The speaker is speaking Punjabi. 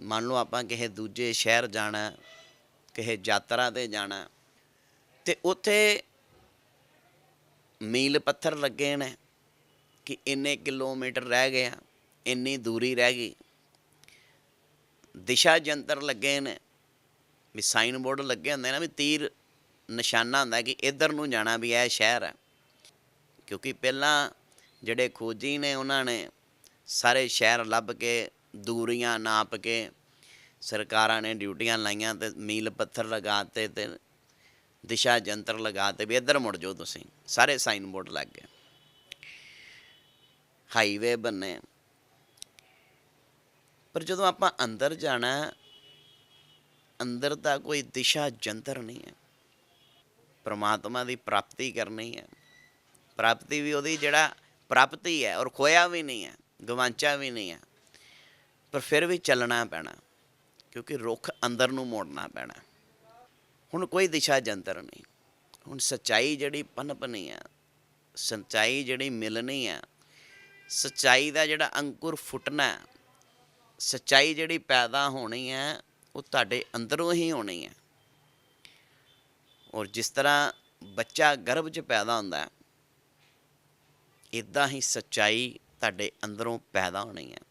ਮੰਨ ਲਓ ਆਪਾਂ ਕਿਸੇ ਦੂਜੇ ਸ਼ਹਿਰ ਜਾਣਾ, ਕਿਸੇ ਯਾਤਰਾ ਤੇ ਜਾਣਾ, ਤੇ ਉੱਥੇ ਮੀਲ ਪੱਥਰ ਲੱਗੇ ਨੇ ਕਿ ਇੰਨੇ ਕਿਲੋਮੀਟਰ ਰਹਿ ਗਏ ਆ, ਇੰਨੀ ਦੂਰੀ ਰਹਿ ਗਈ। ਦਿਸ਼ਾ ਜੰਤਰ ਲੱਗੇ ਨੇ, ਵੀ ਸਾਈਨ ਬੋਰਡ ਲੱਗੇ ਹੁੰਦੇ ਨਾ, ਵੀ ਤੀਰ ਨਿਸ਼ਾਨਾ ਹੁੰਦਾ ਕਿ ਇੱਧਰ ਨੂੰ ਜਾਣਾ ਵੀ ਇਹ ਸ਼ਹਿਰ ਹੈ ਕਿਉਂਕਿ ਪਹਿਲਾਂ ਜਿਹੜੇ ਖੋਜੀ ਨੇ ਉਹਨਾਂ ਨੇ, ਸਾਰੇ ਸ਼ਹਿਰ ਲੱਭ ਕੇ ਦੂਰੀਆਂ ਨਾਪ ਕੇ ਸਰਕਾਰਾਂ ਨੇ ਡਿਊਟੀਆਂ ਲਾਈਆਂ ਤੇ ਮੀਲ ਪੱਥਰ ਲਗਾਤੇ ਤੇ ਦਿਸ਼ਾ ਯੰਤਰ ਲਗਾਤੇ ਵੀ ਇੱਧਰ ਮੁੜ ਜਾਓ ਤੁਸੀਂ। ਸਾਰੇ ਸਾਈਨ ਬੋਰਡ ਲੱਗ ਗਏ। ਹਾਈਵੇ ਬੰਨੇ। ਪਰ ਜਦੋਂ ਆਪਾਂ ਅੰਦਰ ਜਾਣਾ, ਅੰਦਰ ਤਾਂ ਕੋਈ ਦਿਸ਼ਾ ਜੰਤਰ ਨਹੀਂ ਹੈ। ਪ੍ਰਮਾਤਮਾ ਦੀ ਪ੍ਰਾਪਤੀ ਕਰਨੀ ਹੈ। ਪ੍ਰਾਪਤੀ ਵੀ ਉਹਦੀ ਜਿਹੜਾ ਪ੍ਰਾਪਤੀ ਹੈ ਔਰ ਖੋਇਆ ਵੀ ਨਹੀਂ ਹੈ ਗਵਾਂਚਾ ਵੀ ਨਹੀਂ ਹੈ। ਪਰ ਫਿਰ ਵੀ ਚੱਲਣਾ ਪੈਣਾ ਕਿਉਂਕਿ ਰੁੱਖ ਅੰਦਰ ਨੂੰ ਮੋੜਨਾ ਪੈਣਾ। ਹੁਣ ਕੋਈ ਦਿਸ਼ਾ ਜੰਤਰ ਨਹੀਂ। ਹੁਣ ਸੱਚਾਈ ਜਿਹੜੀ ਪਨਪਣੀ ਹੈ ਸੱਚਾਈ ਜਿਹੜੀ ਮਿਲਣੀ ਹੈ ਸੱਚਾਈ ਦਾ ਜਿਹੜਾ ਅੰਕੁਰ ਫੁੱਟਣਾ ਹੈ, ਸੱਚਾਈ ਜਿਹੜੀ ਪੈਦਾ ਹੋਣੀ ਹੈ ਉਹ ਤੁਹਾਡੇ ਅੰਦਰੋਂ ਹੀ ਹੋਣੀ ਹੈ ਔਰ ਜਿਸ ਤਰ੍ਹਾਂ ਬੱਚਾ ਗਰਭ 'ਚ ਪੈਦਾ ਹੁੰਦਾ ਹੈ ਇਦਾਂ ਹੀ ਸੱਚਾਈ ਤੁਹਾਡੇ ਅੰਦਰੋਂ ਪੈਦਾ ਹੋਣੀ ਹੈ